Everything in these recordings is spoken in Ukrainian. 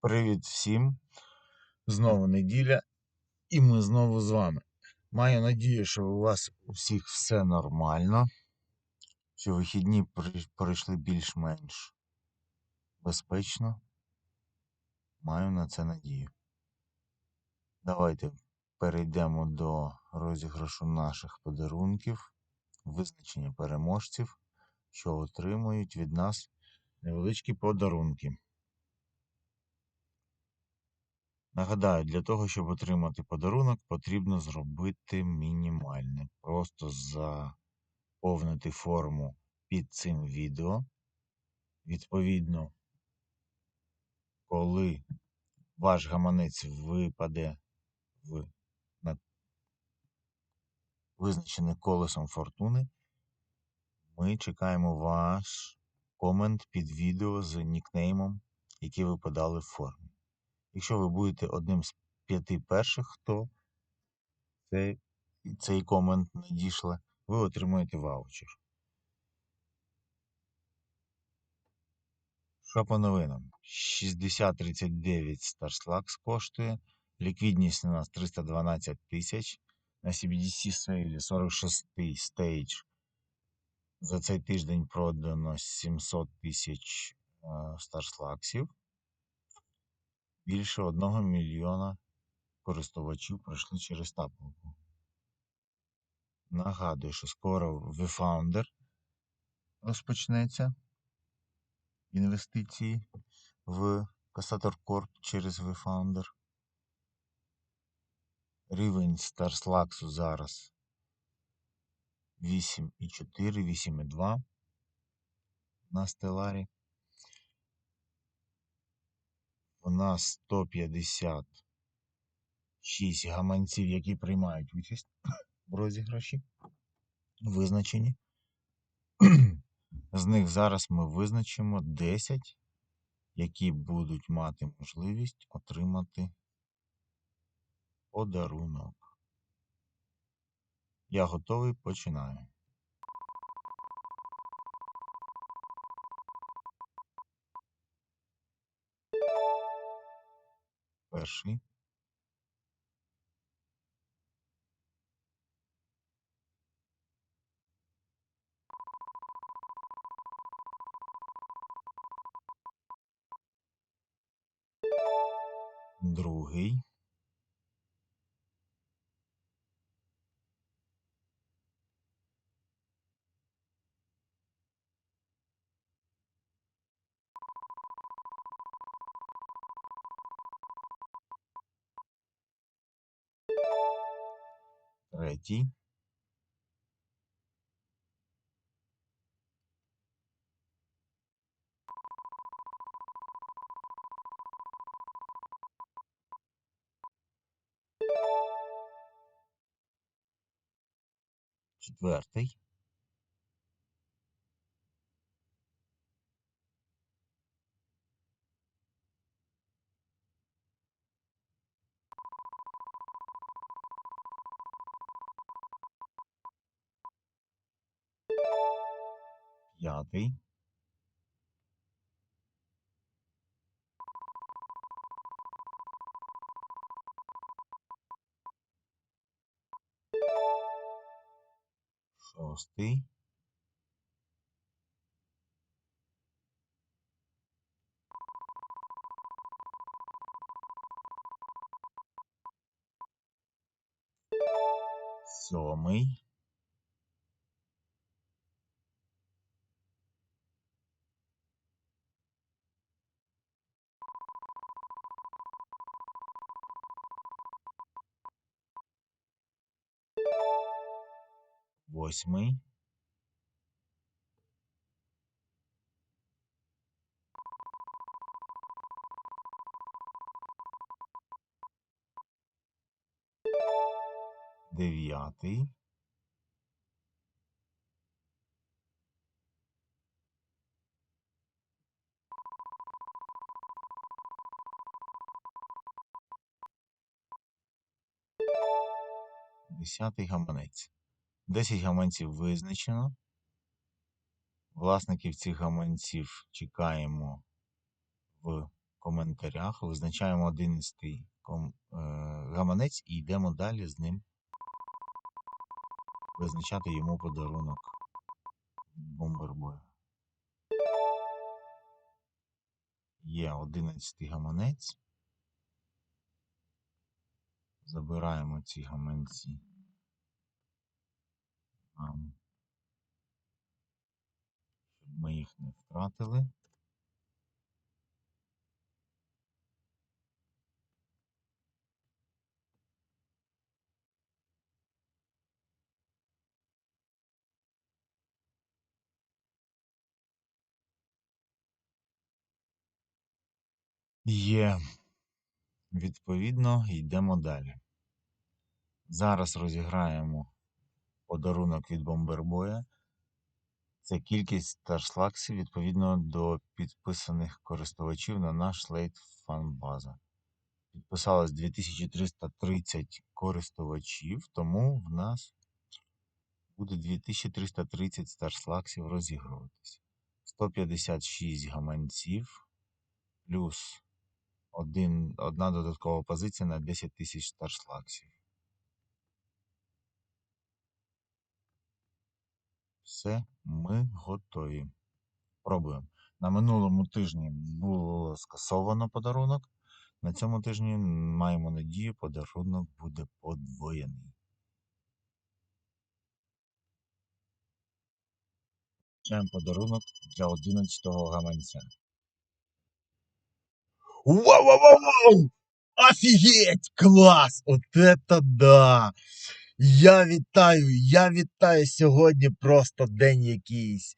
Привіт всім! Знову неділя, і ми знову з вами. Маю надію, що у вас у всіх все нормально, що вихідні пройшли більш-менш безпечно. Маю на це надію. Давайте перейдемо до розіграшу наших подарунків, визначення переможців, що отримують від нас невеличкі подарунки. Нагадаю, для того, щоб отримати подарунок, потрібно зробити мінімальне. Просто заповнити форму під цим відео. Відповідно, коли ваш гаманець випаде в на- визначене колесом фортуни, ми чекаємо ваш комент під відео з нікнеймом, який ви подали в формі. Якщо ви будете одним з п'яти перших, хто цей, цей комент надійшле, ви отримаєте ваучер. Що по новинам? 6039 StarSlux коштує. Ліквідність у нас 312 тисяч. На CBDC сейлі 46 стейдж. За цей тиждень продано 700 тисяч старслаксів. Більше 1 мільйона користувачів пройшли через тапалку. Нагадую, що скоро VFounder розпочнеться інвестиції в Касатор Корп через VFounder. Рівень StarSlux зараз 8,4, 8,2 на стеларі. У нас 156 гаманців, які приймають участь в розіграші, визначені. З них зараз ми визначимо 10, які будуть мати можливість отримати подарунок. Я готовий, починаю. Перший. Другий. Третій. Четвертий. П'ятий. Шостий. Сьомий. Восьмий. Дев'ятий. Десятий гаманець. 10 гаманців визначено. Власників цих гаманців чекаємо в коментарях, визначаємо 11 е... гаманець і йдемо далі з ним визначати йому подарунок бомбербою. Є 11 гаманець. Забираємо ці гаманці. Щоб ми їх не втратили. Є. Відповідно, йдемо далі. Зараз розіграємо подарунок від Бомбербоя. Це кількість старшлаксів відповідно до підписаних користувачів на наш лейт фанбаза. Підписалось 2330 користувачів, тому в нас буде 2330 старшлаксів розігруватись. 156 гаманців плюс один, одна додаткова позиція на 10 тисяч старшлаксів. Все, ми готові. Пробуємо. На минулому тижні було скасовано подарунок. На цьому тижні маємо надію, подарунок буде подвоєний. Включаємо подарунок для 11-го гаманця. Вау-вау-вау! Офігеть! Клас! От это да! Я вітаю, я вітаю сьогодні просто день якийсь.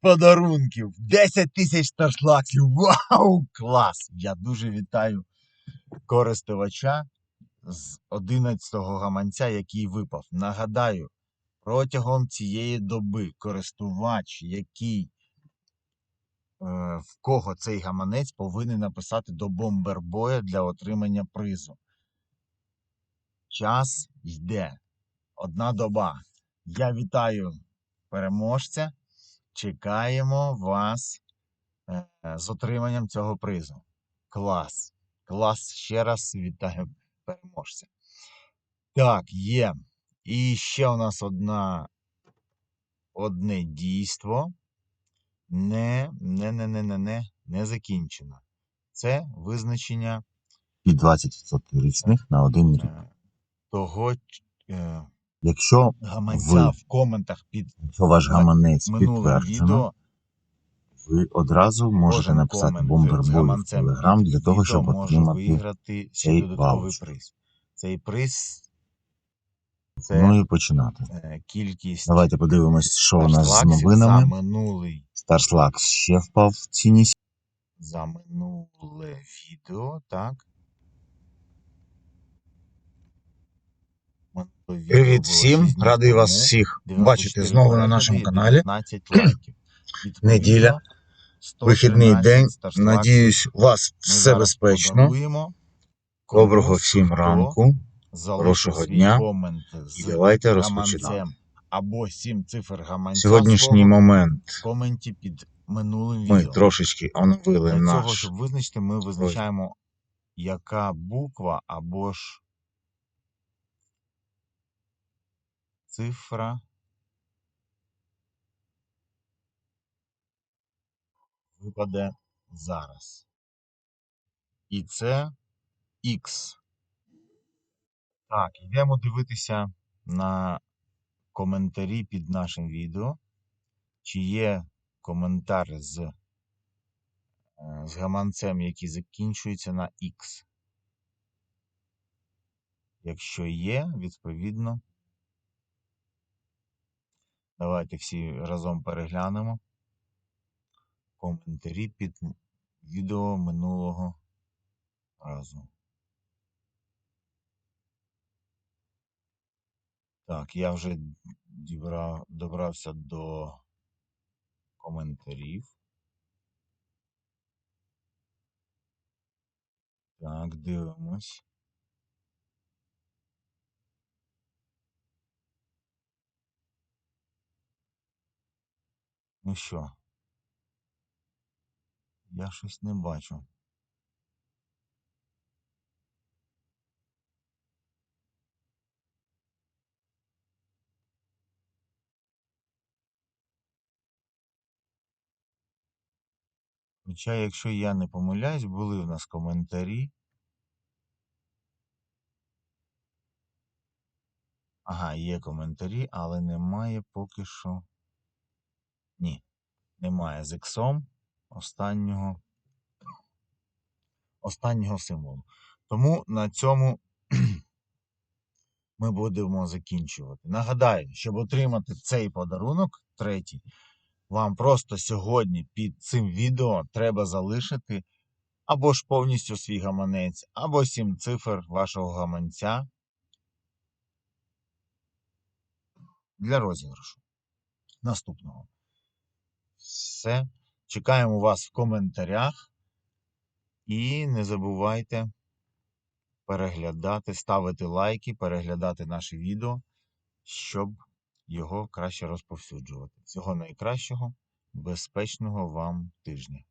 Подарунків. 10 тисяч старшлаксів. Вау! Клас! Я дуже вітаю користувача з 11-го гаманця, який випав. Нагадаю, протягом цієї доби користувач, який е, в кого цей гаманець повинен написати до бомбербоя для отримання призу. Час йде. Одна доба. Я вітаю переможця. Чекаємо вас е, з отриманням цього призу. Клас. Клас. Ще раз вітаю переможця. Так, є. І ще у нас одна, одне дійство. Не, не, не, не, не, не, не закінчено. Це визначення під 20% річних на один рік. Того е, Якщо, гаманця Ви. в коментах під якщо ваш гаманець підтверджено, ви одразу можете написати бомбербою в Телеграм для того, щоб отримати. виграти цей ваучер. приз. Цей приз це Ну і починати. е, кількість Давайте подивимось, що у нас з старшлаксів за новинами. минулий Старшлакс ще впав в ціні. за минуле відео, так. Минуле відео Привіт всім! Радий вас всіх бачити знову на нашому каналі. Неділя, Вихідний день. Надіюсь, у вас все безпечно. Доброго всім ранку. хорошого дня. І давайте або сім цифр Сьогоднішній момент коменті під минулим ми трошечки оновили наш щоб визначити, ми визначаємо, яка буква або ж цифра випаде зараз. І це X. Так, йдемо дивитися на коментарі під нашим відео. Чи є коментар з, е, з гаманцем, який закінчується на X. Якщо є, відповідно, давайте всі разом переглянемо коментарі під відео минулого разу. Так, я вже дібра- добрався до коментарів. Так, дивимось. Ну що? Я щось не бачу. Хоча, якщо я не помиляюсь, були в нас коментарі. Ага, є коментарі, але немає поки що. Ні, немає з іксом останнього, останнього символу. Тому на цьому ми будемо закінчувати. Нагадаю, щоб отримати цей подарунок, третій, вам просто сьогодні під цим відео треба залишити або ж повністю свій гаманець, або сім цифр вашого гаманця для розіграшу. Наступного. Все. Чекаємо вас в коментарях. І не забувайте переглядати, ставити лайки, переглядати наше відео, щоб його краще розповсюджувати. Всього найкращого, безпечного вам тижня.